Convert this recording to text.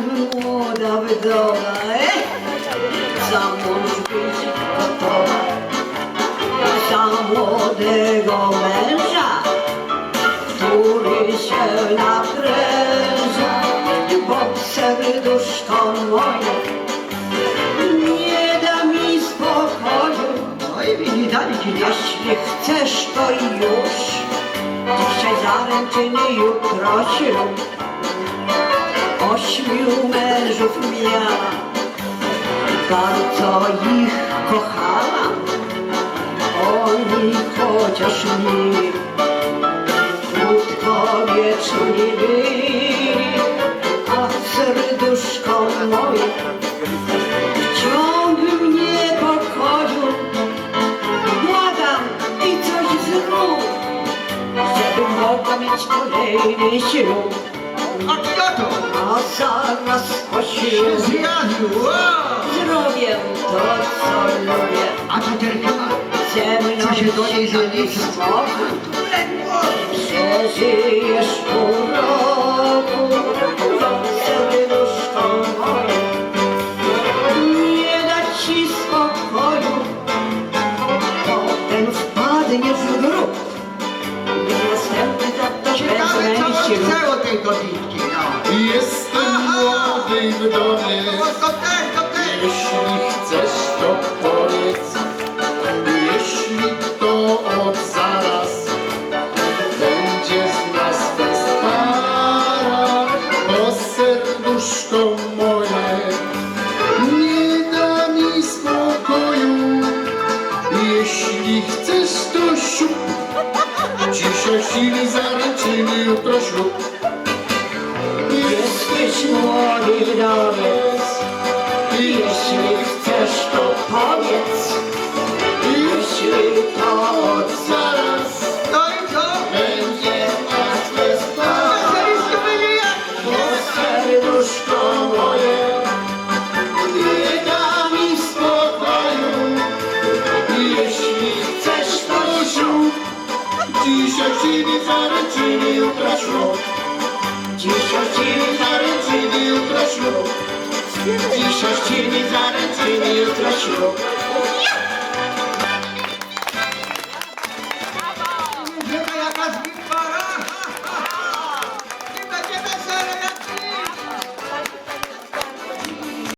wdowa, e? Za mąż być gotowa, za młodego męża, który się napręża, bo serduszko moje nie da mi spokoju. Oj, widać, jeśli chcesz, to już. Dzisiaj zaręczyny, jutro ślub. Ośmiu mężów miała, bardzo ich kochałam. Oni chociaż mi krótko wieczni byli, a serduszko moje w ciągłym niepokoju. Błagam i coś zrób, żeby mogła mieć kolejny ślub. A to? A zaraz po Się zjawił! Zrobię to, co lubię. A? Ze mną Co się do niej zaniesie? Przeżyjesz pół roku, serduszko moje. Nie da ci spokoju, potem wpadniesz w grób. Następny tak to Ciekawe, będzie co ślub. Jestem młody w domie. O, to też, to też! Jeśli chcesz, to powiedz. Jeśli to od zaraz będzie z nas festara, bo serduszko młody wdowiec, jeśli Dzisiaj nie zaręczyny jutro ślub.